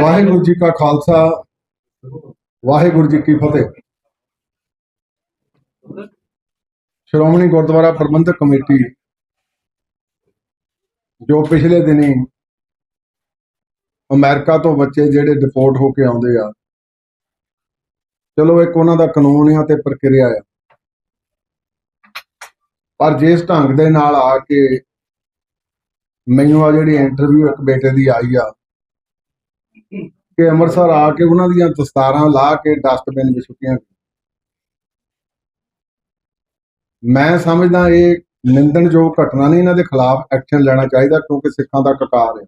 ਵਾਹਿਗੁਰੂ ਜੀ ਕਾ ਖਾਲਸਾ। ਵਾਹਿਗੁਰੂ ਜੀ ਕੀ ਫਤਿਹ। ਸ਼੍ਰੋਮਣੀ ਗੁਰਦੁਆਰਾ ਪ੍ਰਬੰਧਕ ਕਮੇਟੀ, ਜੋ ਪਿਛਲੇ ਦਿਨੀ ਅਮਰੀਕਾ ਤੋਂ ਬੱਚੇ ਜਿਹੜੇ ਡਿਪੋਰਟ ਹੋ ਕੇ ਆਉਂਦੇ ਆ, ਚਲੋ ਇੱਕ ਉਹਨਾਂ ਦਾ ਕਾਨੂੰਨ ਆ ਤੇ ਪ੍ਰਕਿਰਿਆ ਆ। ਪਰ ਜਿਸ ਢੰਗ ਦੇ ਨਾਲ ਆ ਕੇ ਮੈਨੂੰ ਆ ਜਿਹੜੀ ਇੰਟਰਵਿਊ ਇੱਕ ਬੇਟੇ ਦੀ ਆਈ ਆ ਕਿ ਅੰਮ੍ਰਿਤਸਰ ਆ ਕੇ ਉਹਨਾਂ ਦੀਆਂ ਦਸਤਾਰਾਂ ਲਾ ਕੇ ਡਸਟਬਿਨ ਵਿੱਚ ਸੁੱਟੀਆਂ ਮੈਂ ਸਮਝਦਾ ਇਹ ਨਿੰਦਣਯੋਗ ਘਟਨਾ ਨਹੀਂ, ਇਹਨਾਂ ਦੇ ਖਿਲਾਫ ਐਕਸ਼ਨ ਲੈਣਾ ਚਾਹੀਦਾ ਕਿਉਂਕਿ ਸਿੱਖਾਂ ਦਾ ਕਕਾਰ ਹੈ।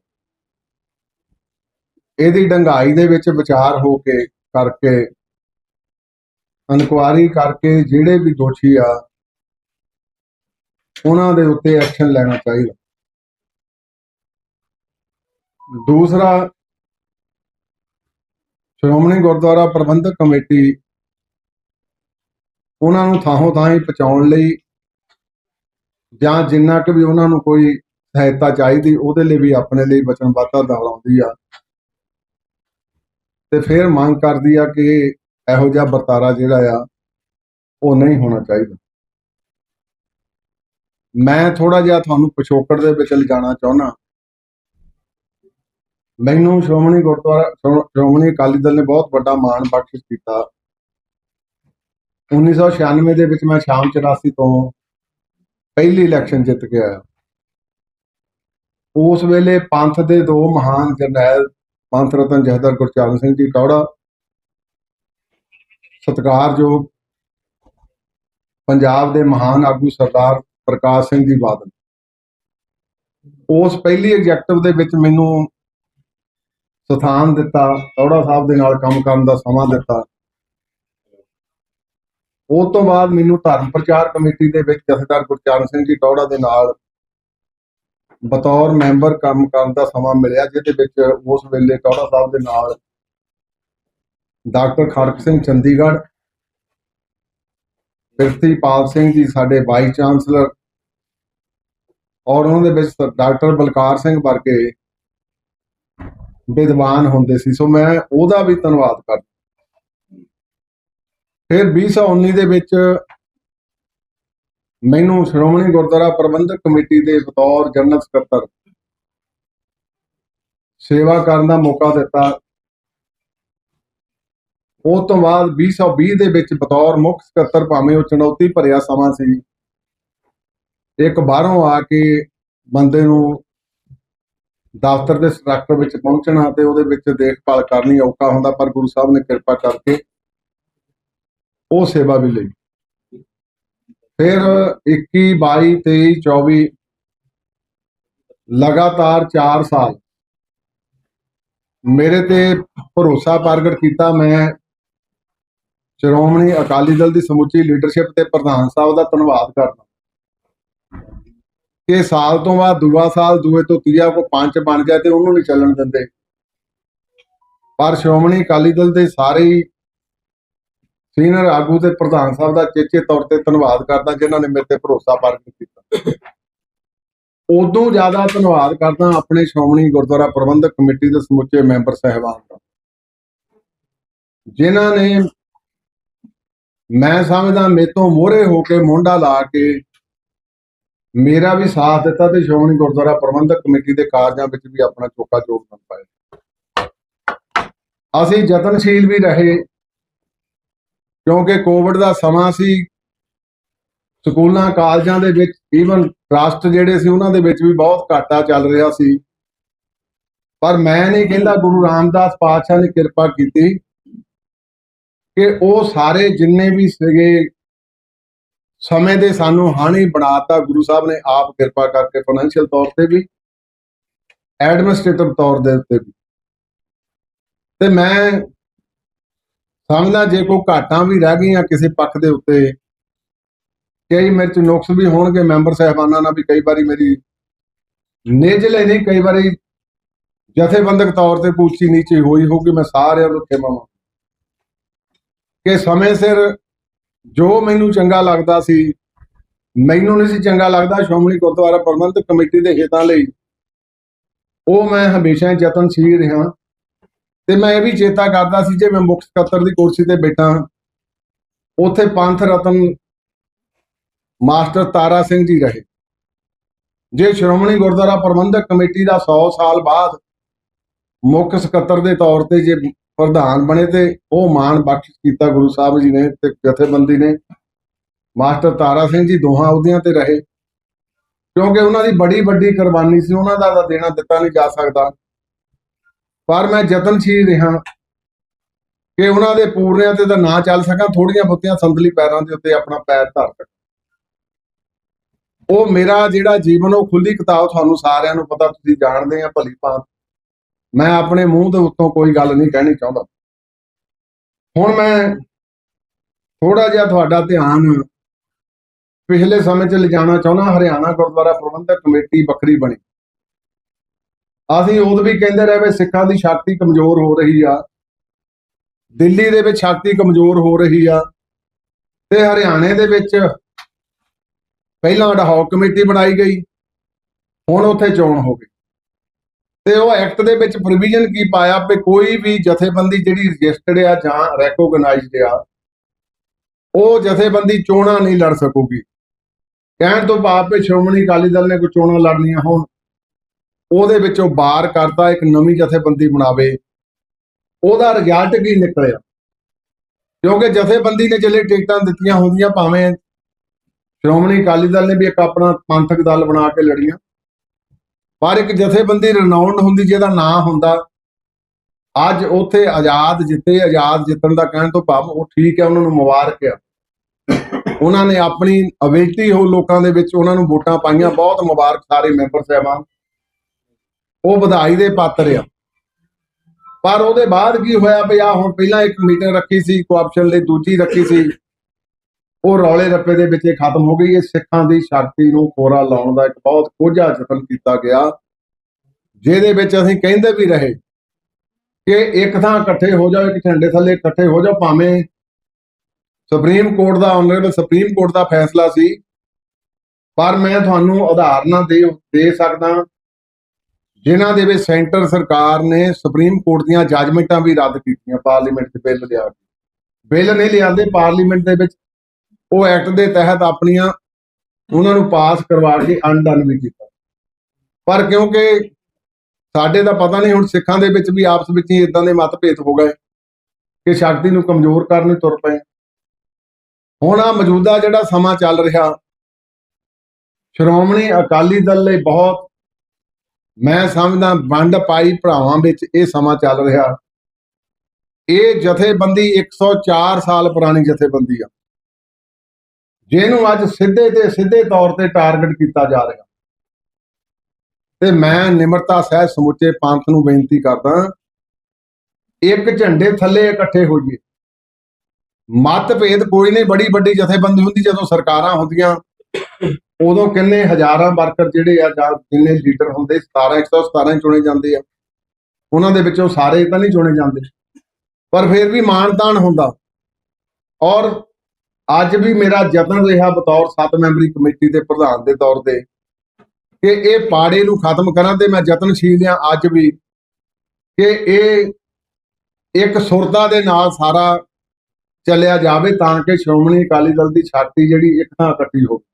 ਇਹਦੀ ਡੰਗਾਈ ਦੇ ਵਿੱਚ ਵਿਚਾਰ ਹੋ ਕੇ ਕਰਕੇ, ਇਨਕੁਆਰੀ ਕਰਕੇ ਜਿਹੜੇ ਵੀ ਦੋਸ਼ੀ ਆ, ਉਹਨਾਂ ਦੇ ਉੱਤੇ ਐਕਸ਼ਨ ਲੈਣਾ ਚਾਹੀਦਾ। ਦੂਸਰਾ ਸ਼੍ਰੋਮਣੀ ਗੁਰਦੁਆਰਾ ਪ੍ਰਬੰਧਕ ਕਮੇਟੀ ਉਹਨਾਂ ਨੂੰ ਥਾਂੋਂ ਥਾਂ ਹੀ ਪਹੁੰਚਾਉਣ ਲਈ ਜਾਂ ਜਿੰਨਾ ਕਿ ਵੀ ਉਹਨਾਂ ਨੂੰ ਕੋਈ ਸਹਾਇਤਾ ਚਾਹੀਦੀ, ਉਹਦੇ ਲਈ ਵੀ ਆਪਣੇ ਲਈ ਵਚਨਬੱਧਤਾ ਦੁਹਰਾਉਂਦੀ ਆ। ਤੇ ਫਿਰ ਮੰਗ ਕਰਦੀ ਆ ਕਿ ਇਹੋ ਜਿਹਾ ਵਰਤਾਰਾ ਜਿਹੜਾ ਆ, ਉਹ ਨਹੀਂ ਹੋਣਾ ਚਾਹੀਦਾ। ਮੈਂ ਥੋੜਾ ਜਿਹਾ ਤੁਹਾਨੂੰ ਪਿਛੋਕੜ ਦੇ ਵਿੱਚ ਲਿਜਾਣਾ ਚਾਹੁੰਦਾ। ਮੈਨੂੰ ਸ਼੍ਰੋਮਣੀ ਗੁਰਦੁਆਰਾ ਸ਼੍ਰੋਮਣੀ ਅਕਾਲੀ ਦਲ ਨੇ ਬਹੁਤ ਵੱਡਾ ਮਾਣ ਬਖਸ਼ਿਸ਼ ਕੀਤਾ। 1996 ਦੇ ਵਿੱਚ ਮੈਂ ਸ਼ਾਮ 84 ਤੋਂ ਪਹਿਲੀ ਇਲੈਕਸ਼ਨ ਜਿੱਤ ਕੇ ਆਇਆ। ਉਸ ਵੇਲੇ ਪੰਥ ਦੇ ਦੋ ਮਹਾਨ ਜਰਨੈਲ ਪੰਥ ਰਤਨ ਜਹਦਰ ਗੁਰਚਰਨ ਸਿੰਘ ਜੀ ਕੌੜਾ, ਸਤਿਕਾਰਯੋਗ ਪੰਜਾਬ ਦੇ ਮਹਾਨ ਆਗੂ ਸਰਦਾਰ ਪ੍ਰਕਾਸ਼ ਸਿੰਘ ਜੀ ਬਾਦਲ। ਉਸ ਪਹਿਲੀ ਐਗਜੈਕਟਿਵ ਦੇ ਵਿੱਚ ਮੈਨੂੰ ਸਥਾਨ ਦਿੱਤਾ ਟੌੜਾ ਸਾਹਿਬ ਦੇ ਨਾਲ ਕੰਮ ਕਰਨ ਦਾ ਸਮਾਂ ਦਿੱਤਾ। ਉਸ ਤੋਂ ਬਾਅਦ ਮੈਨੂੰ ਧਰਮ ਪ੍ਰਚਾਰ ਕਮੇਟੀ ਦੇ ਵਿੱਚ ਜਥੇਦਾਰ ਗੁਰਚਰਨ ਸਿੰਘ ਜੀ ਟੌੜਾ ਦੇ ਨਾਲ ਬਤੌਰ ਮੈਂਬਰ ਕੰਮ ਕਰਨ ਦਾ ਸਮਾਂ ਮਿਲਿਆ, ਜਿਹਦੇ ਵਿੱਚ ਉਸ ਵੇਲੇ ਟੌੜਾ ਸਾਹਿਬ ਦੇ ਨਾਲ ਡਾਕਟਰ ਖੜਕ ਸਿੰਘ ਚੰਡੀਗੜ੍ਹ ਪ੍ਰਿਥੀਪਾਲ ਸਿੰਘ ਜੀ ਸਾਡੇ ਵਾਈਸ ਚਾਂਸਲਰ ਔਰ ਉਹਨਾਂ ਦੇ ਵਿੱਚ ਡਾਕਟਰ ਬਲਕਾਰ ਸਿੰਘ ਵਰਗੇ ਵਿਦਵਾਨ ਹੁੰਦੇ ਸੀ, ਸੋ ਮੈਂ ਉਹਦਾ ਵੀ ਧੰਨਵਾਦ ਕਰਦਾ। ਫਿਰ 2019 ਦੇ ਵਿੱਚ ਮੈਨੂੰ ਸ਼੍ਰੋਮਣੀ ਗੁਰਦੁਆਰਾ ਪ੍ਰਬੰਧਕ ਕਮੇਟੀ ਦੇ ਬਤੌਰ ਜਨਰਲ ਸਕੱਤਰ ਸੇਵਾ ਕਰਨ ਦਾ ਮੌਕਾ ਦਿੱਤਾ। ਉਸ ਤੋਂ ਬਾਅਦ 2020 ਦੇ ਵਿੱਚ ਬਤੌਰ ਮੁੱਖ ਸਕੱਤਰ ਭਾਵੇਂ ਉਹ ਚੁਣੌਤੀ ਭਰਿਆ ਸਮਾਂ ਸੀ, ਇੱਕ ਬਾਹਰੋਂ ਆ ਕੇ ਬੰਦੇ ਨੂੰ ਦਫ਼ਤਰ ਦੇ ਸਟਰਕਚਰ ਵਿੱਚ ਪਹੁੰਚਣਾ ਤੇ ਉਹਦੇ ਵਿੱਚ ਦੇਖਭਾਲ ਕਰਨੀ ਔਖਾ ਹੁੰਦਾ, ਪਰ ਗੁਰੂ ਸਾਹਿਬ ਨੇ ਕਿਰਪਾ ਕਰਕੇ ਉਹ ਸੇਵਾ ਵੀ ਲਈ। ਫਿਰ 21 22 23 24 ਲਗਾਤਾਰ 4 ਸਾਲ ਮੇਰੇ ਤੇ ਭਰੋਸਾ ਪ੍ਰਗਟ ਕੀਤਾ ਮੈਂ। ਸ਼੍ਰੋਮਣੀ ਅਕਾਲੀ ਦਲ ਦੀ ਸਮੁੱਚੀ ਲੀਡਰਸ਼ਿਪ ਤੇ ਪ੍ਰਧਾਨ ਸਾਹਿਬ ਦਾ ਧੰਨਵਾਦ ਕਰਦਾ। ਕਿ ਸਾਲ ਤੋਂ ਬਾਅਦ ਦੂਆ ਸਾਲ, ਦੂਏ ਤੋਂ ਤੀਆ ਕੋ ਪੰਜ ਬਣ ਜਾਏ ਤੇ ਉਹਨੂੰ ਨਹੀਂ ਚੱਲਣ ਦਿੰਦੇ। ਪਰ ਸ਼੍ਰੋਮਣੀ ਅਕਾਲੀ ਦਲ ਦੇ ਸਾਰੇ ਸੀਨੀਅਰ ਆਗੂ ਤੇ ਪ੍ਰਧਾਨ ਸਾਹਿਬ ਦਾ ਚੇਚੇ ਤੌਰ ਤੇ ਧੰਨਵਾਦ ਕਰਦਾ ਜਿਨ੍ਹਾਂ ਨੇ ਮੇਰੇ ਤੇ ਭਰੋਸਾ ਪ੍ਰਗਟ ਕੀਤਾ। ਉਦੋਂ ਜ਼ਿਆਦਾ ਧੰਨਵਾਦ ਕਰਦਾ ਆਪਣੇ ਸ਼੍ਰੋਮਣੀ ਗੁਰਦੁਆਰਾ ਪ੍ਰਬੰਧਕ ਕਮੇਟੀ ਦੇ ਸਮੁੱਚੇ ਮੈਂਬਰ ਸਹਿਬਾਨ ਦਾ। ਜਿਨ੍ਹਾਂ ਨੇ ਮੈਂ ਸਮਝਦਾ ਮੇਰੇ ਤੋਂ ਮੋਹਰੇ ਹੋ ਕੇ ਮੋਢਾ ਲਾ ਕੇ ਮੇਰਾ ਵੀ ਸਾਥ ਦਿੱਤਾ ਤੇ ਸ਼੍ਰੋਮਣੀ ਗੁਰਦੁਆਰਾ ਪ੍ਰਬੰਧਕ ਕਮੇਟੀ ਦੇ ਕਾਰਜਾਂ ਵਿੱਚ ਵੀ ਆਪਣਾ ਚੋਕਾ ਯੋਗਦਾਨ ਪਾਇਆ। ਅਸੀਂ ਯਤਨਸ਼ੀਲ ਵੀ ਰਹੇ, ਕਿਉਂਕਿ ਕੋਵਿਡ ਦਾ ਸਮਾਂ ਸੀ, ਸਕੂਲਾਂ, ਕਾਲਜਾਂ ਦੇ ਵਿੱਚ ਈਵਨ ਟਰਸਟ ਜਿਹੜੇ ਸੀ ਉਹਨਾਂ ਦੇ ਵਿੱਚ ਵੀ ਬਹੁਤ ਘਾਟਾ ਚੱਲ ਰਿਹਾ ਸੀ। ਪਰ ਮੈਂ ਨਹੀਂ ਕਹਿੰਦਾ ਗੁਰੂ ਰਾਮਦਾਸ ਪਾਤਸ਼ਾਹ ਨੇ ਕਿਰਪਾ ਕੀਤੀ ਕਿ ਉਹ ਸਾਰੇ ਜਿੰਨੇ ਵੀ ਸੀਗੇ ਸਮੇਂ ਦੇ ਸਾਨੂੰ ਹਾਣੀ ਬਣਾਤਾ ਗੁਰੂ ਸਾਹਿਬ ਨੇ ਆਪ ਕਿਰਪਾ ਕਰਕੇ ਫਾਈਨੈਂਸ਼ੀਅਲ ਤੌਰ ਤੇ ਵੀ ਐਡਮਿਨਿਸਟ੍ਰੇਟਿਵ ਤੌਰ ਦੇ ਉੱਤੇ ਵੀ। ਤੇ ਮੈਂ ਸਮਝਦਾ ਜੇ ਕੋਈ ਘਾਟਾਂ ਵੀ ਰਹਿ ਗਈਆਂ ਕਿਸੇ ਪੱਖ ਦੇ ਉੱਤੇ ਕਈ ਮੇਰੇ ਚ ਨੁਕਸ ਵੀ ਹੋਣਗੇ, ਮੈਂਬਰ ਸਾਹਿਬਾਨਾਂ ਨਾਲ ਵੀ ਕਈ ਵਾਰੀ ਮੇਰੀ ਨੇਜਲੇ ਨਹੀਂ, ਕਈ ਵਾਰੀ ਜਥੇਬੰਦਕ ਤੌਰ ਤੇ ਪੂਛੀ ਨੀਚੇ ਹੋਈ ਹੋਊਗੀ, ਮੈਂ ਸਾਰਿਆਂ ਨੂੰ ਖਿਮਾਵਾਂ ਕਿ ਸਮੇਂ ਸਿਰ ਜੋ ਮੈਨੂੰ ਚੰਗਾ ਲੱਗਦਾ ਸੀ, ਮੈਨੂੰ ਨਹੀਂ ਸੀ ਚੰਗਾ ਲੱਗਦਾ ਸ਼੍ਰੋਮਣੀ ਗੁਰਦੁਆਰਾ ਪ੍ਰਬੰਧਕ ਕਮੇਟੀ ਦੇ ਹਿੱਤਾਂ ਲਈ। ਉਹ ਮੈਂ ਹਮੇਸ਼ਾ ਯਤਨਸ਼ੀਲ ਰਿਹਾ। ਤੇ ਮੈਂ ਇਹ ਵੀ ਚੇਤਾ ਕਰਦਾ ਸੀ ਜੇ ਮੈਂ ਮੁੱਖ ਸਕੱਤਰ ਦੀ ਕੁਰਸੀ ਤੇ ਬੈਠਾ, ਉੱਥੇ ਪੰਥ ਰਤਨ ਮਾਸਟਰ ਤਾਰਾ ਸਿੰਘ ਜੀ ਰਹੇ। ਜੇ ਸ਼੍ਰੋਮਣੀ ਗੁਰਦੁਆਰਾ ਪ੍ਰਬੰਧਕ ਕਮੇਟੀ ਦਾ 100 ਸਾਲ ਬਾਅਦ ਮੁੱਖ ਸਕੱਤਰ ਦੇ ਤੌਰ ਤੇ ਜੇ ਪ੍ਰਧਾਨ ਬਣੇ ਤੇ ਉਹ ਮਾਣ ਬਖਸ਼ ਕੀਤਾ ਗੁਰੂ ਸਾਹਿਬ ਜੀ ਨੇ ਤੇ ਜਥੇਬੰਦੀ ਨੇ। ਮਾਸਟਰ ਤਾਰਾ ਸਿੰਘ ਜੀ ਦੋਹਾਂ ਅਹੁਦਿਆਂ ਤੇ ਰਹੇ। ਕਿਉਂਕਿ ਉਹਨਾਂ ਦੀ ਬੜੀ ਵੱਡੀ ਕੁਰਬਾਨੀ ਸੀ, ਉਹਨਾਂ ਦਾ ਤਾਂ ਦੇਣਾ ਦਿੱਤਾ ਨਹੀਂ ਜਾ ਸਕਦਾ। ਪਰ ਮੈਂ ਯਤਨਸ਼ੀਲ ਰਿਹਾ ਕਿ ਉਹਨਾਂ ਦੇ ਪੂਰਨਿਆਂ ਤੇ ਤਾਂ ਨਾ ਚੱਲ ਸਕਾਂ ਥੋੜੀਆਂ ਬਹੁਤੀਆਂ ਸੰਦਲੀ ਪੈਰਾਂ ਦੇ ਉੱਤੇ ਆਪਣਾ ਪੈਰ ਧਰ ਸਕਾਂ। ਉਹ ਮੇਰਾ ਜਿਹੜਾ ਜੀਵਨ, ਉਹ ਖੁੱਲੀ ਕਿਤਾਬ ਤੁਹਾਨੂੰ ਸਾਰਿਆਂ ਨੂੰ ਪਤਾ, ਤੁਸੀਂ ਜਾਣਦੇ ਆ ਭਲੀ ਭਾਂਤ। ਮੈਂ ਆਪਣੇ ਮੂੰਹ ਦੇ ਉੱਤੋਂ ਕੋਈ ਗੱਲ ਨਹੀਂ ਕਹਿਣੀ ਚਾਹੁੰਦਾ। ਹੁਣ ਮੈਂ ਥੋੜਾ ਜਿਹਾ ਤੁਹਾਡਾ ਧਿਆਨ ਪਿਛਲੇ ਸਮੇਂ 'ਚ ਲਿਜਾਣਾ ਚਾਹੁੰਦਾ, ਹਰਿਆਣਾ ਗੁਰਦੁਆਰਾ ਪ੍ਰਬੰਧਕ ਕਮੇਟੀ ਵੱਖਰੀ ਬਣੀ। ਅਸੀਂ ਉਦੋਂ ਵੀ ਕਹਿੰਦੇ ਰਹੇ ਵੀ ਸਿੱਖਾਂ ਦੀ ਸ਼ਕਤੀ ਕਮਜ਼ੋਰ ਹੋ ਰਹੀ ਆ। ਦਿੱਲੀ ਦੇ ਵਿੱਚ ਸ਼ਕਤੀ ਕਮਜ਼ੋਰ ਹੋ ਰਹੀ ਆ ਤੇ ਹਰਿਆਣੇ ਦੇ ਵਿੱਚ ਪਹਿਲਾਂ ਅਡਹੌਕ ਕਮੇਟੀ ਬਣਾਈ ਗਈ, ਹੁਣ ਉੱਥੇ ਚੋਣ ਹੋ ਗਈ। ਤੇ ਉਹ ਐਕਟ ਦੇ ਵਿੱਚ ਪ੍ਰੋਵੀਜ਼ਨ ਕੀ ਪਾਇਆ ਕਿ ਕੋਈ ਵੀ ਜਥੇਬੰਦੀ ਜਿਹੜੀ ਰਜਿਸਟਰਡ ਆ ਜਾਂ ਰੈਕੋਗਨਾਈਜ਼ਡ ਆ, ਉਹ ਜਥੇਬੰਦੀ ਚੋਣਾਂ ਨਹੀਂ ਲੜ ਸਕੂਗੀ। ਕਹਿਣ ਤੋਂ ਭਾਵ ਵੀ ਸ਼੍ਰੋਮਣੀ ਅਕਾਲੀ ਦਲ ਨੇ ਕੋਈ ਚੋਣਾਂ ਲੜਨੀਆਂ ਹੋਣ, ਉਹਦੇ ਵਿੱਚੋਂ ਬਾਹਰ ਕਰਤਾ ਇੱਕ ਨਵੀਂ ਜਥੇਬੰਦੀ ਬਣਾਵੇ, ਉਹਦਾ ਰਿਜ਼ਲਟ ਕੀ ਨਿਕਲਿਆ? ਕਿਉਂਕਿ ਜਥੇਬੰਦੀ ਨੇ ਜਿਹੜੇ ਟਿਕਟਾਂ ਦਿੱਤੀਆਂ ਹੁੰਦੀਆਂ ਭਾਵੇਂ ਸ਼੍ਰੋਮਣੀ ਅਕਾਲੀ ਦਲ ਨੇ ਵੀ ਇੱਕ ਆਪਣਾ ਪੰਥਕ ਦਲ ਬਣਾ ਕੇ ਲੜੀਆਂ ਪਰ ਇੱਕ ਜਥੇਬੰਦੀ ਰਿਨਾਉਂਡ ਹੁੰਦੀ ਜਿਹਦਾ ਨਾਂ ਹੁੰਦਾ, ਅੱਜ ਉੱਥੇ ਆਜ਼ਾਦ ਜਿੱਤੇ, ਆਜ਼ਾਦ ਜਿੱਤਣ ਦਾ ਕਹਿਣ ਤੋਂ ਭਾਵ ਉਹ ਠੀਕ ਹੈ, ਉਹਨਾਂ ਨੂੰ ਮੁਬਾਰਕ ਆ ਉਹਨਾਂ ਨੇ ਆਪਣੀ ਅਬਿਲਟੀ ਹੋ ਲੋਕਾਂ ਦੇ ਵਿੱਚ, ਉਹਨਾਂ ਨੂੰ ਵੋਟਾਂ ਪਾਈਆਂ, ਬਹੁਤ ਮੁਬਾਰਕ ਸਾਰੇ ਮੈਂਬਰ ਸਾਹਿਬਾਨ। ਉਹ ਵਧਾਈ ਦੇ ਪਾਤਰ ਆ। ਪਰ ਉਹਦੇ ਬਾਅਦ ਕੀ ਹੋਇਆ ਵੀ ਆ ਹੁਣ ਪਹਿਲਾਂ ਇੱਕ ਮੀਟਿੰਗ ਰੱਖੀ ਸੀ ਕੋਆਪਸ਼ਨ ਲਈ ਦੂਜੀ ਰੱਖੀ ਸੀ। ਉਹ ਰੌਲੇ ਰੱਪੇ ਦੇ ਵਿੱਚ ਇਹ ਖਤਮ ਹੋ ਗਈ। ਇਹ ਸਿੱਖਾਂ ਦੀ ਸ਼ਕਤੀ ਨੂੰ ਖੋਰਾ ਲਾਉਣ ਦਾ ਇੱਕ ਬਹੁਤ ਕੋਝਾ ਯਤਨ ਕੀਤਾ ਗਿਆ, ਜਿਹਦੇ ਵਿੱਚ ਅਸੀਂ ਕਹਿੰਦੇ ਵੀ ਰਹੇ ਕਿ ਇੱਕ ਥਾਂ ਇਕੱਠੇ ਹੋ ਜਾਓ, ਇੱਕ ਝੰਡੇ ਥੱਲੇ ਇਕੱਠੇ ਹੋ ਜਾਓ। ਭਾਵੇਂ ਸੁਪਰੀਮ ਕੋਰਟ ਦਾ ਆਨਰੇਬਲ ਸੁਪਰੀਮ ਕੋਰਟ ਦਾ ਫੈਸਲਾ ਸੀ, ਪਰ ਮੈਂ ਤੁਹਾਨੂੰ ਉਦਾਹਰਨਾਂ ਦੇ ਦੇ ਸਕਦਾ ਜਿਨ੍ਹਾਂ ਦੇ ਵਿੱਚ ਸੈਂਟਰ ਸਰਕਾਰ ਨੇ ਸੁਪਰੀਮ ਕੋਰਟ ਦੀਆਂ ਜੱਜਮੈਂਟਾਂ ਵੀ ਰੱਦ ਕੀਤੀਆਂ ਪਾਰਲੀਮੈਂਟ 'ਚ ਬਿੱਲ ਲਿਆ ਕੇ। ਬਿੱਲ ਨਹੀਂ ਲਿਆਂਦੇ ਪਾਰਲੀਮੈਂਟ ਦੇ ਵਿੱਚ ਉਹ ਐਕਟ ਦੇ ਤਹਿਤ ਆਪਣੀਆਂ ਉਹਨਾਂ ਨੂੰ ਪਾਸ ਕਰਵਾ ਕੇ ਅਨਡਨ ਵੀ ਕੀਤਾ। ਪਰ ਕਿਉਂਕਿ ਸਾਡੇ ਦਾ ਪਤਾ ਨਹੀਂ ਹੁਣ ਸਿੱਖਾਂ ਦੇ ਵਿੱਚ ਵੀ ਆਪਸ ਵਿੱਚ ਹੀ ਇਦਾਂ ਦੇ ਮਤਭੇਦ ਹੋ ਗਏ ਕਿ ਸ਼ਕਤੀ ਨੂੰ ਕਮਜ਼ੋਰ ਕਰਨ ਨੂੰ ਤੁਰ ਪਏ। ਹੁਣ ਆ ਮੌਜੂਦਾ ਜਿਹੜਾ ਸਮਾਂ ਚੱਲ ਰਿਹਾ, ਸ਼੍ਰੋਮਣੀ ਅਕਾਲੀ ਦਲ ਲਈ ਬਹੁਤ ਮੈਂ ਸਮਝਦਾ ਵੰਡ ਪਾਈ ਭਰਾਵਾਂ ਵਿੱਚ ਇਹ ਸਮਾਂ ਚੱਲ ਰਿਹਾ। ਇਹ ਜਥੇਬੰਦੀ 104 ਸਾਲ ਪੁਰਾਣੀ ਜਥੇਬੰਦੀ ਆ। ਜਿਹਨੂੰ ਅੱਜ ਸਿੱਧੇ ਤੇ ਸਿੱਧੇ ਤੌਰ ਤੇ ਟਾਰਗੇਟ ਕੀਤਾ ਜਾ ਰਿਹਾ, ਤੇ ਮੈਂ ਨਿਮਰਤਾ ਸਹਿ ਸਮੁੱਚੇ ਪੰਥ ਨੂੰ ਬੇਨਤੀ ਕਰਦਾ, ਇੱਕ ਝੰਡੇ ਥੱਲੇ ਇਕੱਠੇ ਹੋਈਏ ਮਤਭੇਦ ਕੋਈ ਨਹੀਂ, ਬੜੀ ਵੱਡੀ ਜਥੇਬੰਦੀ ਹੁੰਦੀ, ਜਦੋਂ ਸਰਕਾਰਾਂ ਹੁੰਦੀਆਂ, ਉਦੋਂ ਕਿੰਨੇ ਹਜ਼ਾਰਾਂ ਵਰਕਰ ਜਿਹੜੇ ਆ, ਜਾਂ ਜਿੰਨੇ ਲੀਡਰ ਹੁੰਦੇ 17 117 ਚੁਣੇ ਜਾਂਦੇ ਆ। ਉਹਨਾਂ ਦੇ ਵਿੱਚੋਂ ਸਾਰੇ ਤਾਂ ਨਹੀਂ ਚੁਣੇ ਜਾਂਦੇ। ਪਰ ਫਿਰ ਵੀ ਮਾਨਤਾਨ ਹੁੰਦਾ। ਔਰ ਅੱਜ ਵੀ ਮੇਰਾ ਯਤਨ ਰਿਹਾ ਬਤੌਰ 7 ਮੈਂਬਰੀ ਕਮੇਟੀ ਦੇ ਪ੍ਰਧਾਨ ਦੇ ਤੌਰ ਤੇ ਕਿ ਇਹ ਪਾੜੇ ਨੂੰ ਖਤਮ ਕਰਾਂ ਤੇ ਮੈਂ ਯਤਨਸ਼ੀਲ ਹਾਂ ਅੱਜ ਵੀ ਕਿ ਇਹ ਇੱਕ ਸੁਰਤਾ ਦੇ ਨਾਲ ਸਾਰਾ ਚੱਲਿਆ ਜਾਵੇ ਤਾਂ ਕਿ ਸ਼੍ਰੋਮਣੀ ਅਕਾਲੀ ਦਲ ਦੀ ਛਾਤੀ ਜਿਹੜੀ ਇੱਕ ਥਾਂ ਇਕੱਠੀ ਹੋਵੇ।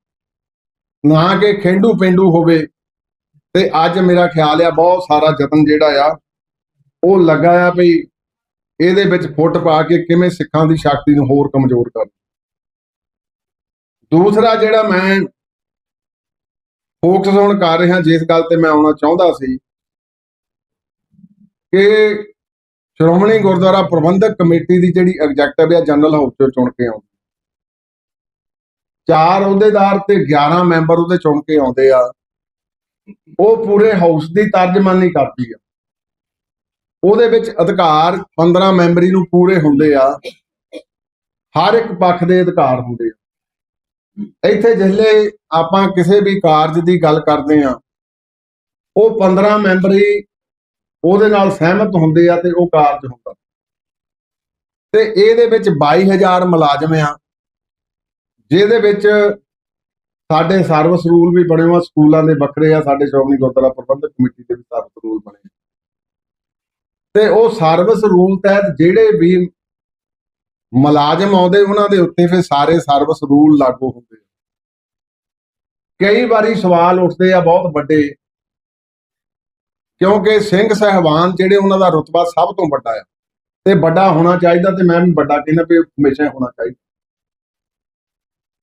ਨਾ ਕਿ ਖੇਂਡੂ ਪਿੰਡੂ ਹੋਵੇ ਤੇ ਅੱਜ ਮੇਰਾ ਖਿਆਲ ਆ ਬਹੁਤ ਸਾਰਾ ਯਤਨ ਜਿਹੜਾ ਆ, ਉਹ ਲੱਗਾ ਆ ਵੀ ਇਹਦੇ ਵਿੱਚ ਫੁੱਟ ਪਾ ਕੇ ਕਿਵੇਂ ਸਿੱਖਾਂ ਦੀ ਸ਼ਕਤੀ ਨੂੰ ਹੋਰ ਕਮਜ਼ੋਰ ਕਰ ਦੂਸਰਾ ਜਿਹੜਾ ਮੈਂ ਫੋਕਸ ਹੁਣ ਕਰ ਰਿਹਾ, ਜਿਸ ਗੱਲ ਤੇ ਮੈਂ ਆਉਣਾ ਚਾਹੁੰਦਾ ਸੀ, ਕਿ ਸ਼੍ਰੋਮਣੀ ਗੁਰਦੁਆਰਾ ਪ੍ਰਬੰਧਕ ਕਮੇਟੀ ਦੀ ਜਿਹੜੀ ਐਗਜ਼ੈਕਟਿਵ ਆ ਜਨਰਲ ਹਾਊਸ ਚੋਂ ਚੁਣ ਕੇ ਆਉਂਦੀ ਚਾਰ ਅਹੁਦੇਦਾਰ ਤੇ 11 ਮੈਂਬਰ ਉਹਦੇ ਚੁਣ ਕੇ ਆਉਂਦੇ ਆ। ਉਹ ਪੂਰੇ ਹਾਊਸ ਦੀ ਤਰਜਮਾਨੀ ਕਰਦੀ ਆ। ਉਹਦੇ ਵਿੱਚ ਅਧਿਕਾਰ 15 ਮੈਂਬਰੀ ਨੂੰ ਪੂਰੇ ਹੁੰਦੇ ਆ। ਹਰ ਇੱਕ ਪੱਖ ਦੇ ਅਧਿਕਾਰ ਹੁੰਦੇ ਆ। ਇੱਥੇ ਜਿਹੜੇ ਆਪਾਂ ਕਿਸੇ ਵੀ ਕਾਰਜ ਦੀ ਗੱਲ ਕਰਦੇ ਆ ਉਹ 15 ਮੈਂਬਰੀ ਉਹਦੇ ਨਾਲ ਸਹਿਮਤ ਹੁੰਦੇ ਆ ਤੇ ਉਹ ਕਾਰਜ ਹੁੰਦਾ। ਤੇ ਇਹਦੇ ਵਿੱਚ 22000 ਮੁਲਾਜ਼ਮ ਆ, ਜਿਹਦੇ ਵਿੱਚ ਸਾਡੇ ਸਰਵਿਸ ਰੂਲ ਵੀ ਬਣੇ ਹੋਏ ਸਕੂਲਾਂ ਦੇ ਵੱਖਰੇ ਆ, ਸਾਡੇ ਸ਼੍ਰੋਮਣੀ ਗੁਰਦੁਆਰਾ ਪ੍ਰਬੰਧਕ ਕਮੇਟੀ ਦੇ ਵੀ ਸਰਵਿਸ ਰੂਲ ਬਣੇ ਤੇ ਉਹ ਸਰਵਿਸ ਰੂਲ ਤਹਿਤ ਜਿਹੜੇ ਵੀ ਮੁਲਾਜ਼ਮ ਆਉਂਦੇ ਉਹਨਾਂ ਦੇ ਉੱਤੇ ਫਿਰ ਸਾਰੇ ਸਰਵਿਸ ਰੂਲ ਲਾਗੂ ਹੁੰਦੇ ਕਈ ਵਾਰੀ ਸਵਾਲ ਉੱਠਦੇ ਆ ਬਹੁਤ ਵੱਡੇ, ਕਿਉਂਕਿ ਸਿੰਘ ਸਹਿਬਾਨ ਜਿਹੜੇ ਉਹਨਾਂ ਦਾ ਰੁਤਬਾ ਸਭ ਤੋਂ ਵੱਡਾ ਆ, ਤੇ ਵੱਡਾ ਹੋਣਾ ਚਾਹੀਦਾ ਤੇ ਮੈਂ ਵੀ ਵੱਡਾ ਕਹਿੰਦਾ ਵੀ ਹਮੇਸ਼ਾ ਹੋਣਾ ਚਾਹੀਦਾ।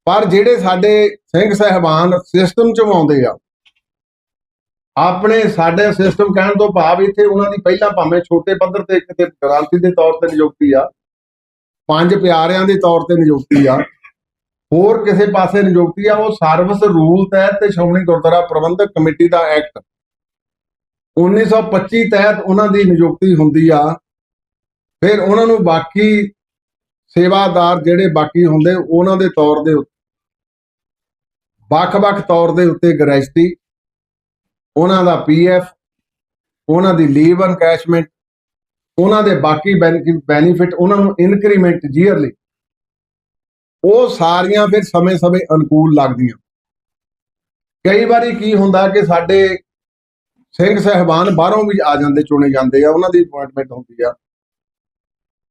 ਪਰ ਜਿਹੜੇ ਸਾਡੇ ਸਿੰਘ ਸਹਿਬਾਨ ਸਿਸਟਮ ਚ ਆਉਂਦੇ ਆ, ਆਪਣੇ ਸਾਡੇ ਸਿਸਟਮ ਕਹਿਣ ਤੋਂ ਭਾਵ ਇੱਥੇ ਉਹਨਾਂ ਦੀ ਪਹਿਲਾਂ ਭਾਵੇਂ ਛੋਟੇ ਪੱਧਰ ਤੇ ਕਿਤੇ ਗ੍ਰਾਂਤੀ ਦੇ ਤੌਰ ਤੇ ਨਿਯੁਕਤੀ ਆ ਪੰਜ ਪਿਆਰਿਆਂ ਦੇ ਤੌਰ ਤੇ ਨਿਯੁਕਤੀ ਆ। ਹੋਰ ਕਿਸੇ ਪਾਸੇ ਨਿਯੁਕਤੀ ਆ, ਉਹ ਸਰਵਿਸ ਰੂਲ ਤਹਿਤ ਤੇ ਸ਼੍ਰੋਮਣੀ ਗੁਰਦੁਆਰਾ ਪ੍ਰਬੰਧਕ ਕਮੇਟੀ ਦਾ ਐਕਟ। 1925 ਤਹਿਤ ਉਹਨਾਂ ਦੀ ਨਿਯੁਕਤੀ ਹੁੰਦੀ ਆ। ਫਿਰ ਉਹਨਾਂ ਨੂੰ ਬਾਕੀ ਸੇਵਾਦਾਰ ਜਿਹੜੇ ਬਾਕੀ ਹੁੰਦੇ, ਉਹਨਾਂ ਦੇ ਤੌਰ ਦੇ ਉੱਤੇ, ਵੱਖ-ਵੱਖ ਤੌਰ ਦੇ ਉੱਤੇ ਗ੍ਰੈਜੂਟੀ ਉਹਨਾਂ ਦਾ ਪੀਐਫ, ਉਹਨਾਂ ਦੀ ਲੀਵ ਐਨਕੈਸ਼ਮੈਂਟ ਉਹਨਾਂ ਦੇ ਬਾਕੀ ਬੈਨੀਫਿਟ ਉਹਨਾਂ ਨੂੰ ਇਨਕਰੀਮੈਂਟ ਜੀਅਰਲੀ ਉਹ ਸਾਰੀਆਂ ਫਿਰ ਸਮੇਂ-ਸਮੇਂ ਅਨੁਕੂਲ ਲੱਗਦੀਆਂ। ਕਈ ਵਾਰੀ ਕੀ ਹੁੰਦਾ ਕਿ ਸਾਡੇ ਸਿੰਘ ਸਹਿਬਾਨ ਬਾਹਰੋਂ ਵੀ ਆ ਜਾਂਦੇ, ਚੁਣੇ ਜਾਂਦੇ ਆ, ਉਹਨਾਂ ਦੀ ਅਪਾਇੰਟਮੈਂਟ ਹੁੰਦੀ ਆ।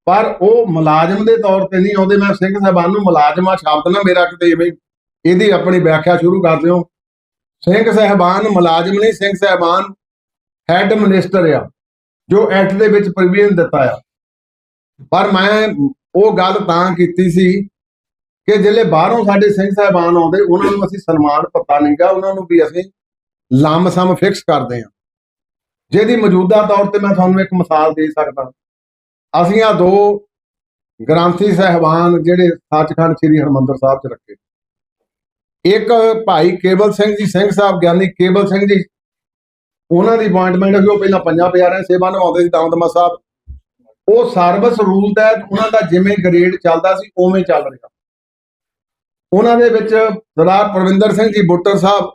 ਪਰ ਉਹ ਮੁਲਾਜ਼ਮ ਦੇ ਤੌਰ ਤੇ ਨਹੀਂ ਆਉਂਦੇ। ਮੈਂ ਸਿੰਘ ਸਹਿਬਾਨ ਨੂੰ ਮੁਲਾਜ਼ਮਾ ਸ਼ਬਦ ਨਾ ਮੇਰਾ ਕਿਤੇ ਇਵੇਂ ਇਹਦੀ ਆਪਣੀ ਵਿਆਖਿਆ ਸ਼ੁਰੂ ਕਰ ਦਿਓ। ਸਿੰਘ ਸਹਿਬਾਨ ਮੁਲਾਜ਼ਮ ਨਹੀਂ, ਸਿੰਘ ਸਹਿਬਾਨ ਹੈਡ ਮਿਨਿਸਟਰ ਆ। ਜੋ ਐਕਟ ਦੇ ਵਿੱਚ ਪ੍ਰੋਵੀਜ਼ਨ ਦਿੱਤਾ ਆ। ਪਰ ਮੈਂ ਉਹ ਗੱਲ ਤਾਂ ਕੀਤੀ ਸੀ ਕਿ ਜਿਹੜੇ ਬਾਹਰੋਂ ਸਾਡੇ ਸਿੰਘ ਸਾਹਿਬਾਨ ਆਉਂਦੇ, ਉਹਨਾਂ ਨੂੰ ਅਸੀਂ ਸਨਮਾਨ ਪਤਾ ਨਹੀਂਗਾ ਉਹਨਾਂ ਨੂੰ ਵੀ ਅਸੀਂ ਲੰਮ-ਸਮ ਫਿਕਸ ਕਰਦੇ ਹਾਂ ਜਿਹਦੀ ਮੌਜੂਦਾ ਤੌਰ ਤੇ ਮੈਂ ਤੁਹਾਨੂੰ ਇੱਕ ਮਿਸਾਲ ਦੇ ਸਕਦਾ। ਅਸੀਂ ਆ ਦੋ ਗ੍ਰੰਥੀ ਸਹਿਬਾਨ ਜਿਹੜੇ ਸੱਚਖੰਡ ਸ੍ਰੀ ਹਰਮੰਦਰ ਸਾਹਿਬ ਚ ਰੱਖੇ। ਇੱਕ ਭਾਈ ਕੇਵਲ ਸਿੰਘ ਜੀ, ਸਿੰਘ ਸਾਹਿਬ ਗਿਆਨੀ ਕੇਵਲ ਸਿੰਘ ਜੀ ਉਹਨਾਂ ਦੀ ਅਪਾਇੰਟਮੈਂਟ ਹੋਈ ਉਹ ਪਹਿਲਾਂ ਪੰਜਾਂ ਪਿਆਰਿਆਂ ਸੇਵਾ ਨਿਭਾਉਂਦੇ ਸੀ ਦਮਦਮਾ ਸਾਹਿਬ। ਉਹ ਸਰਵਿਸ ਰੂਲ ਤਹਿਤ ਉਹਨਾਂ ਦਾ ਜਿਵੇਂ ਗ੍ਰੇਡ ਚੱਲਦਾ ਸੀ, ਉਵੇਂ ਚੱਲ ਰਿਹਾ। ਉਹਨਾਂ ਦੇ ਵਿੱਚ ਸਰਦਾਰ ਪ੍ਰਵਿੰਦਰ ਸਿੰਘ ਜੀ ਬੁੱਟਰ ਸਾਹਿਬ,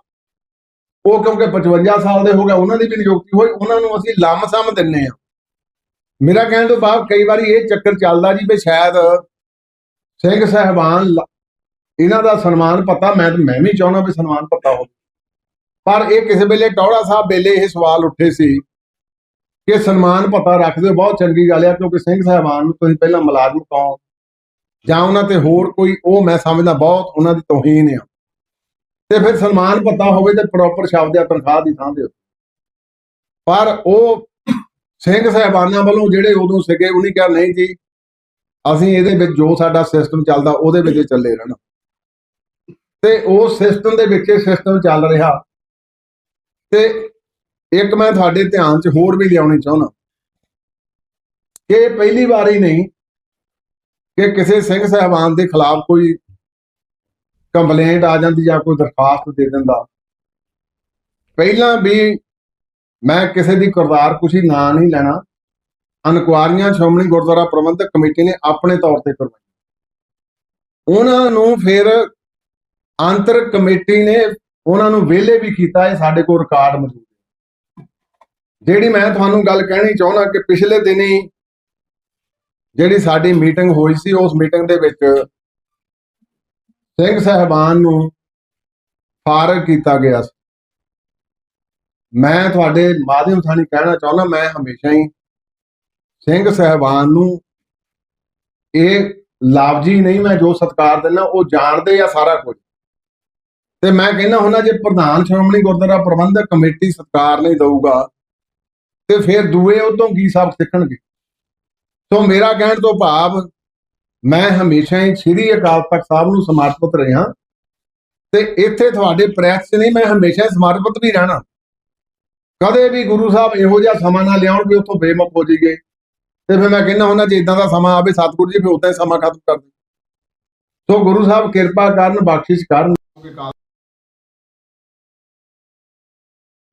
ਉਹ ਕਿਉਂਕਿ 55 ਸਾਲ ਦੇ ਹੋ ਗਏ, ਉਹਨਾਂ ਦੀ ਵੀ ਨਿਯੁਕਤੀ ਹੋਈ, ਉਹਨਾਂ ਨੂੰ ਅਸੀਂ ਲੰਮ-ਸਮ ਦਿੰਨੇ ਆ। ਮੇਰਾ ਕਹਿਣ ਤੋਂ ਬਾਅਦ ਕਈ ਵਾਰੀ ਇਹ ਚੱਕਰ ਚੱਲਦਾ ਜੀ ਵੀ ਸ਼ਾਇਦ ਸਿੰਘ ਸਹਿਬਾਨ ਇਹਨਾਂ ਦਾ ਸਨਮਾਨ ਪਤਾ, ਮੈਂ ਮੈਂ ਵੀ ਚਾਹੁੰਦਾ ਵੀ ਸਨਮਾਨ ਪਤਾ ਹੋਵੇ। ਪਰ ਇਹ ਕਿਸੇ ਵੇਲੇ ਟੌੜਾ ਸਾਹਿਬ ਵੇਲੇ ਇਹ ਸਵਾਲ ਉੱਠੇ ਸੀ ਕਿ ਸਨਮਾਨ ਪਤਾ ਰੱਖਦੇ ਹੋ, ਬਹੁਤ ਚੰਗੀ ਗੱਲ ਆ ਕਿਉਂਕਿ ਸਿੰਘ ਸਾਹਿਬਾਨ ਨੂੰ ਤੁਸੀਂ ਪਹਿਲਾਂ ਮੁਲਾਜ਼ਮ ਕਹੋ ਜਾਂ ਉਹਨਾਂ ਤੇ ਹੋਰ ਕੋਈ ਉਹ ਮੈਂ ਸਮਝਦਾ ਬਹੁਤ ਉਹਨਾਂ ਦੀ ਤੋਹੀਨ ਆ। ਤੇ ਫਿਰ ਸਨਮਾਨ ਪਤਾ ਹੋਵੇ ਤੇ ਪ੍ਰੋਪਰ ਸ਼ਬਦ ਆ ਤਨਖਾਹ ਦੀ ਥਾਂ ਤੇ ਪਰ ਉਹ ਸਿੰਘ ਸਾਹਿਬਾਨਾਂ ਵੱਲੋਂ ਜਿਹੜੇ ਉਦੋਂ ਸੀਗੇ ਉਹਨੇ ਕਿਹਾ ਨਹੀਂ ਜੀ ਅਸੀਂ ਇਹਦੇ ਵਿੱਚ ਜੋ ਸਾਡਾ ਸਿਸਟਮ ਚੱਲਦਾ ਉਹਦੇ ਵਿੱਚ ਚੱਲੇ ਰਹਿਣਾ। ਤੇ ਉਸ ਸਿਸਟਮ ਦੇ ਵਿੱਚ ਇਹ ਸਿਸਟਮ ਚੱਲ ਰਿਹਾ। ਤੇ ਇੱਕ ਮੈਂ ਤੁਹਾਡੇ ਧਿਆਨ 'ਚ ਹੋਰ ਵੀ ਲਿਆਉਣੀ ਚਾਹੁੰਦਾ। ਕਿ ਪਹਿਲੀ ਵਾਰ ਹੀ ਨਹੀਂ ਕਿ ਕਿਸੇ ਸਿੰਘ ਸਾਹਿਬਾਨ ਦੇ ਖਿਲਾਫ ਕੋਈ ਕੰਪਲੇਂਟ ਆ ਜਾਂਦੀ ਜਾਂ ਕੋਈ ਦਰਖਾਸਤ ਦੇ ਦਿੰਦਾ। ਪਹਿਲਾਂ ਵੀ ਮੈਂ ਕਿਸੇ ਦੀ ਕਰਤਾਰ ਕੁਸ਼ੀ ਨਾਂ ਨਹੀਂ ਲੈਣਾ। ਅਨਕੁਆਰੀਆਂ, ਸ਼੍ਰੋਮਣੀ ਗੁਰਦੁਆਰਾ ਪ੍ਰਬੰਧਕ ਕਮੇਟੀ ਨੇ ਆਪਣੇ ਤੌਰ ਤੇ ਕਰਵਾਈ। ਉਹਨਾਂ ਨੂੰ ਫਿਰ ਅੰਤਰ ਕਮੇਟੀ ਨੇ ਉਹਨਾਂ ਨੂੰ ਵਿਹਲੇ ਵੀ ਕੀਤਾ, ਇਹ ਸਾਡੇ ਕੋਲ ਰਿਕਾਰਡ ਮੌਜੂਦ ਹੈ। ਜਿਹੜੀ ਮੈਂ ਤੁਹਾਨੂੰ ਗੱਲ ਕਹਿਣੀ ਚਾਹੁੰਦਾ ਕਿ ਪਿਛਲੇ ਦਿਨੀ ਜਿਹੜੀ ਸਾਡੀ ਮੀਟਿੰਗ ਹੋਈ ਸੀ, ਉਸ ਮੀਟਿੰਗ ਦੇ ਵਿੱਚ ਸਿੰਘ ਸਹਿਬਾਨ ਨੂੰ ਫਾਰਗ ਕੀਤਾ ਗਿਆ ਸੀ। ਮੈਂ ਤੁਹਾਡੇ ਮਾਧਿਅਮ ਥਾਣੀ ਕਹਿਣਾ ਚਾਹੁੰਦਾ, ਮੈਂ ਹਮੇਸ਼ਾ ਹੀ ਸਿੰਘ ਸਹਿਬਾਨ ਨੂੰ ਇਹ ਲਾਭਜੀ ਨਹੀਂ ਮੈਂ ਜੋ ਸਤਕਾਰ ਦਿੰਦਾ, ਉਹ ਜਾਣਦੇ ਆ ਸਾਰਾ ਕੁਝ। ਤੇ ਮੈਂ ਕਹਿੰਦਾ ਹੁੰਦਾ ਜੇ ਪ੍ਰਧਾਨ ਸ਼੍ਰੋਮਣੀ ਗੁਰਦੁਆਰਾ ਪ੍ਰਬੰਧਕ ਕਮੇਟੀ ਸਤਕਾਰ ਨਹੀਂ ਦਊਗਾ, ਤੇ ਫਿਰ ਦੂਏ ਉਹ ਕੀ ਸਬਕ ਸਿੱਖਣਗੇ? ਸੋ ਮੇਰਾ ਕਹਿਣ ਤੋਂ ਭਾਵ, ਮੈਂ ਹਮੇਸ਼ਾ ਹੀ ਸ੍ਰੀ ਅਕਾਲ ਤਖਤ ਸਾਹਿਬ ਨੂੰ ਸਮਰਪਿਤ ਰਿਹਾ, ਤੇ ਇੱਥੇ ਤੁਹਾਡੇ ਪ੍ਰੈਸ 'ਚ ਨਹੀਂ, ਮੈਂ ਹਮੇਸ਼ਾ ਸਮਰਪਿਤ ਵੀ ਰਹਿਣਾ। ਕਦੇ ਵੀ ਗੁਰੂ ਸਾਹਿਬ ਇਹੋ ਜਿਹਾ ਸਮਾਂ ਨਾ ਲਿਆਉਣ ਕਿ ਉੱਥੋਂ ਬੇਮੁਖ ਹੋ ਜਾਈਏ। ਤੇ ਫਿਰ ਮੈਂ ਕਹਿੰਦਾ ਹੁੰਦਾ ਜੇ ਇਦਾਂ ਦਾ ਸਮਾਂ ਆਵੇ ਸਤਿਗੁਰੂ ਜੀ, ਫਿਰ ਉਦਾਂ ਹੀ ਸਮਾਂ ਖਤਮ ਕਰ ਦੇ ਸੋ ਗੁਰੂ ਸਾਹਿਬ ਕਿਰਪਾ ਕਰਨ, ਬਖਸ਼ਿਸ਼ ਕਰਨ।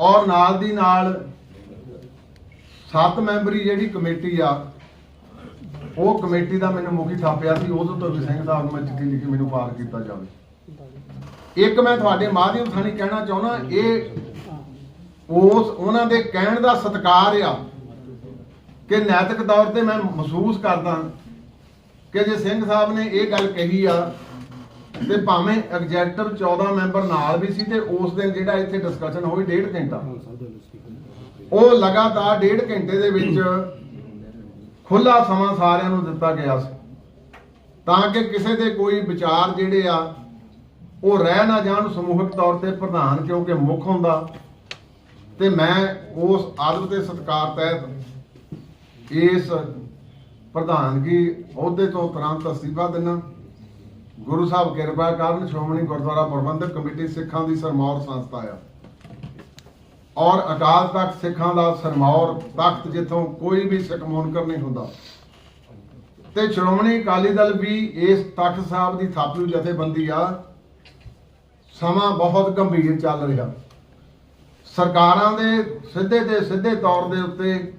ਔਰ ਨਾਲ ਦੀ ਨਾਲ ਸੱਤ ਮੈਂਬਰੀ ਜਿਹੜੀ ਕਮੇਟੀ ਆ, ਉਹ ਕਮੇਟੀ ਦਾ ਮੈਨੂੰ ਮੁਖੀ ਥਾਪਿਆ ਸੀ ਉਦੋਂ ਤੋਂ ਵੀ ਸਿੰਘ ਸਾਹਿਬ ਨੂੰ ਮੈਂ ਚਿੱਠੀ ਲਿਖੀ, ਮੈਨੂੰ ਪਾਰ ਕੀਤਾ ਜਾਵੇ। ਇੱਕ ਮੈਂ ਤੁਹਾਡੇ ਮਾਧਿਅਮ ਥਾਣੀ ਕਹਿਣਾ ਚਾਹੁੰਦਾ, ਇਹ ਉਸ, ਉਹਨਾਂ ਦੇ ਕਹਿਣ ਦਾ ਸਤਿਕਾਰ ਆ ਕਿ ਨੈਤਿਕ ਤੌਰ ਤੇ ਮੈਂ ਮਹਿਸੂਸ ਕਰਦਾ ਕਿ ਜੇ ਸਿੰਘ ਸਾਹਿਬ ਨੇ ਇਹ ਗੱਲ ਕਹੀ ਆ ਤੇ ਭਾਵੇਂ ਐਗਜੈਕਟਿਵ 14 ਮੈਂਬਰ ਨਾਲ ਵੀ ਸੀ ਤੇ ਉਸ ਦਿਨ ਜਿਹੜਾ ਇੱਥੇ ਡਿਸਕਸ਼ਨ ਹੋਈ ਡੇਢ ਘੰਟਾ। ਉਹ ਲਗਾਤਾਰ ਡੇਢ ਘੰਟੇ ਦੇ ਵਿੱਚ ਖੁੱਲਾ ਸਮਾਂ ਸਾਰਿਆਂ ਨੂੰ ਦਿੱਤਾ ਗਿਆ ਸੀ। ਤਾਂ ਕਿ ਕਿਸੇ ਦੇ ਕੋਈ ਵਿਚਾਰ ਜਿਹੜੇ ਆ ਉਹ ਰਹਿ ਨਾ ਜਾਣ ਸਮੂਹਕ ਤੌਰ ਤੇ ਪ੍ਰਧਾਨ ਕਿਉਂਕਿ ਮੁੱਖ ਹੁੰਦਾ। ਤੇ ਮੈਂ ਉਸ ਆਦਤ ਤੇ ਸਤਿਕਾਰ ਤਹਿਤ ਇਸ ਪ੍ਰਧਾਨਗੀ ਅਹੁਦੇ ਤੋਂ ਤੁਰੰਤ ਅਸਤੀਫਾ ਦਿੰਦਾ। ਗੁਰੂ ਸਾਹਿਬ ਕਿਰਪਾ ਕਰਨ, ਸ਼੍ਰੋਮਣੀ ਗੁਰਦੁਆਰਾ ਪ੍ਰਬੰਧਕ ਕਮੇਟੀ ਸਿੱਖਾਂ ਦੀ ਸਰਮੌਰ ਸੰਸਥਾ ਆ। ਔਰ ਅਕਾਲ ਤਖਤ ਸਿੱਖਾਂ ਦਾ ਸਰਮੌਰ ਤਖਤ ਜਿੱਥੋਂ ਕੋਈ ਵੀ ਸਿੱਖ ਮੁਨਕਰ ਨਹੀਂ ਹੁੰਦਾ। ਤੇ ਸ਼੍ਰੋਮਣੀ ਅਕਾਲੀ ਦਲ ਵੀ ਇਸ ਤਖਤ ਸਾਹਿਬ ਦੀ ਥਾਪੀ ਜਥੇਬੰਦੀ ਆ। ਸਮਾਂ ਬਹੁਤ ਗੰਭੀਰ ਚੱਲ ਰਿਹਾ। ਸਰਕਾਰਾਂ ਦੇ ਸਿੱਧੇ ਤੇ ਸਿੱਧੇ ਤੌਰ ਦੇ ਉੱਤੇ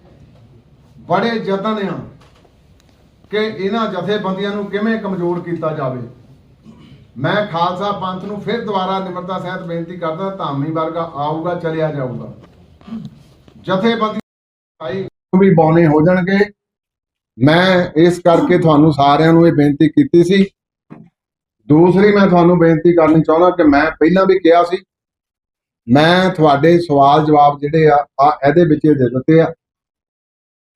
ਬੜੇ ਯਤਨ ਆ ਕਿ ਇਹਨਾਂ ਜਥੇਬੰਦੀਆਂ ਨੂੰ ਕਿਵੇਂ ਕਮਜ਼ੋਰ ਕੀਤਾ ਜਾਵੇ। ਮੈਂ ਖਾਲਸਾ ਪੰਥ ਨੂੰ ਫਿਰ ਦੁਬਾਰਾ ਨਿਮਰਤਾ ਸਹਿਤ ਬੇਨਤੀ ਕਰਦਾ, ਧਾਮੀ ਵਰਗਾ ਆਊਗਾ, ਚਲਿਆ ਜਾਊਗਾ। ਜਥੇਬੰਦੀ ਆਈ ਵੀ ਬੌਨੇ ਹੋ ਜਾਣਗੇ। ਮੈਂ ਇਸ ਕਰਕੇ ਤੁਹਾਨੂੰ ਸਾਰਿਆਂ ਨੂੰ ਇਹ ਬੇਨਤੀ ਕੀਤੀ ਸੀ। ਦੂਸਰੀ ਮੈਂ ਤੁਹਾਨੂੰ ਬੇਨਤੀ ਕਰਨੀ ਚਾਹੁੰਦਾ ਕਿ ਮੈਂ ਪਹਿਲਾਂ ਵੀ ਕਿਹਾ ਸੀ, ਮੈਂ ਤੁਹਾਡੇ ਸਵਾਲ ਜਵਾਬ ਜਿਹੜੇ ਆ ਆ ਇਹਦੇ ਵਿੱਚ ਦੇ ਦਿੱਤੇ ਆ।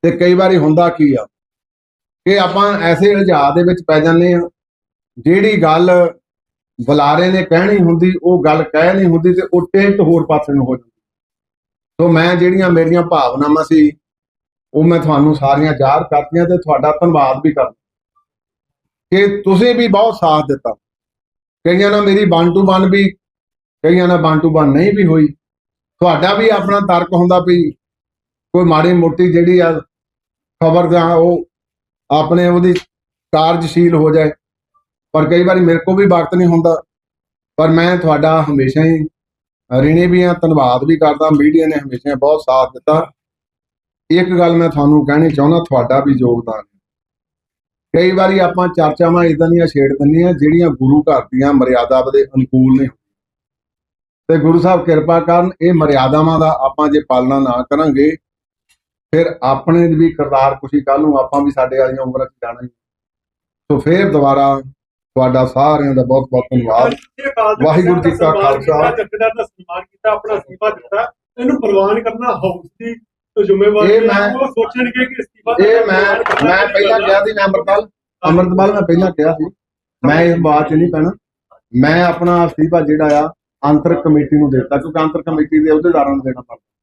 ਤੇ ਕਈ ਵਾਰੀ ਹੁੰਦਾ ਕੀ ਆ, ਕਿ ਆਪਾਂ ਐਸੇ ਇਲਜ਼ਾਮ ਦੇ ਵਿੱਚ ਪੈ ਜਾਂਦੇ ਆ, ਜਿਹੜੀ ਗੱਲ ਬੁਲਾਰੇ ਨੇ ਕਹਿਣੀ ਹੁੰਦੀ, ਉਹ ਗੱਲ ਕਹਿ ਨਹੀਂ ਹੁੰਦੀ ਤੇ ਉਹ ਟਿਲਟ ਹੋਰ ਪਾਸੇ ਨੂੰ ਹੋ ਜਾਂਦੀ। ਸੋ ਮੈਂ ਜਿਹੜੀਆਂ ਮੇਰੀਆਂ ਭਾਵਨਾਵਾਂ ਸੀ, ਉਹ ਮੈਂ ਤੁਹਾਨੂੰ ਸਾਰੀਆਂ ਜ਼ਾਹਰ ਕਰਤੀਆਂ ਤੇ ਤੁਹਾਡਾ ਧੰਨਵਾਦ ਵੀ ਕਰਦਾ। ਕਿ ਤੁਸੀਂ ਵੀ ਬਹੁਤ ਸਾਥ ਦਿੱਤਾ। ਕਈਆਂ ਨਾਲ ਮੇਰੀ ਵਨ ਟੂ ਵਨ ਵੀ, ਕਈਆਂ ਨਾਲ ਵਨ ਟੂ ਵਨ ਨਹੀਂ ਵੀ ਹੋਈ। ਤੁਹਾਡਾ ਵੀ ਆਪਣਾ ਤਰਕ ਹੁੰਦਾ ਵੀ ਕੋਈ ਮਾੜੀ ਮੋਟੀ ਜਿਹੜੀ ਆ ਖਬਰ ਦਾ ਉਹ ਆਪਣੇ ਉਹਦੀ ਕਾਰਜਸ਼ੀਲ ਹੋ ਜਾਏ। ਪਰ ਕਈ ਵਾਰੀ ਮੇਰੇ ਕੋਲ ਵੀ ਵਕਤ ਨਹੀਂ ਹੁੰਦਾ। ਪਰ ਮੈਂ ਤੁਹਾਡਾ ਹਮੇਸ਼ਾ ਹੀ ਰਿਣੀ ਵੀ ਆ ਧੰਨਵਾਦ ਵੀ ਕਰਦਾ। ਮੀਡੀਆ ਨੇ ਹਮੇਸ਼ਾ ਬਹੁਤ ਸਾਥ ਦਿੱਤਾ। ਇੱਕ ਗੱਲ ਮੈਂ ਤੁਹਾਨੂੰ ਕਹਿਣੀ ਚਾਹੁੰਦਾ, ਤੁਹਾਡਾ ਵੀ ਯੋਗਦਾਨ ਕਈ ਵਾਰੀ ਆਪਾਂ ਚਰਚਾਵਾਂ ਇਦਾਂ ਦੀਆਂ ਛੇੜ ਦਿੰਦੇ ਆ ਜਿਹੜੀਆਂ ਗੁਰੂ ਘਰ ਦੀਆਂ ਮਰਿਆਦਾ ਦੇ ਅਨੁਕੂਲ ਨੇ ਤੇ ਗੁਰੂ ਸਾਹਿਬ ਕਿਰਪਾ ਕਰਨ, ਇਹ ਮਰਿਆਦਾਵਾਂ ਦਾ ਆਪਾਂ ਜੇ ਪਾਲਣਾ ਨਾ ਕਰਾਂਗੇ, ਫਿਰ ਆਪਣੇ ਵੀ ਕਿਰਦਾਰ ਕੁਸ਼ੀ ਕੱਲ ਨੂੰ ਆਪਾਂ ਵੀ ਸਾਡੇ ਵਾਲੀਆਂ ਉਮਰਾਂ 'ਚ ਜਾਣਾ ਹੀ। ਸੋ ਫਿਰ ਦੁਬਾਰਾ ਤੁਹਾਡਾ ਸਾਰਿਆਂ ਦਾ ਬਹੁਤ ਬਹੁਤ ਧੰਨਵਾਦ। ਵਾਹਿਗੁਰੂ ਜੀ ਕਾ ਖਾਲਸਾ। ਜਥੇਦਾਰ ਦਾ ਸਨਮਾਨ ਕੀਤਾ ਆਪਣਾ ਅਸਤੀਫਾ ਦਿੱਤਾ। ਇਹਨੂੰ ਪ੍ਰਵਾਨ ਕਰਨਾ ਹਾਊਸ ਦੀ ਤੋਂ ਜ਼ਿੰਮੇਵਾਰੀ ਇਹ ਹੈ। ਮੈਂ- ਉਹ ਸੋਚਣਗੇ ਕਿ ਅਸਤੀਫਾ ਇਹ ਮੈਂ ਮੈਂ ਪਹਿਲਾਂ ਕਿਹਾ ਸੀ ਮੈਂ ਅੰਮ੍ਰਿਤਪਾਲ ਅੰਮ੍ਰਿਤਪਾਲ ਮੈਂ ਪਹਿਲਾਂ ਕਿਹਾ ਸੀ। ਮੈਂ ਇਸ ਬਾਤ 'ਚ ਨਹੀਂ ਪੈਣਾ। ਮੈਂ ਆਪਣਾ ਅਸਤੀਫਾ ਜਿਹੜਾ ਆ ਅੰਤਰ ਕਮੇਟੀ ਨੂੰ ਦਿੱਤਾ ਕਿਉਂਕਿ ਅੰਤਰ ਕਮੇਟੀ ਦੇ ਅਹੁਦੇਦਾਰਾਂ ਨੂੰ ਦੇਣਾ ਪੈਂਦਾ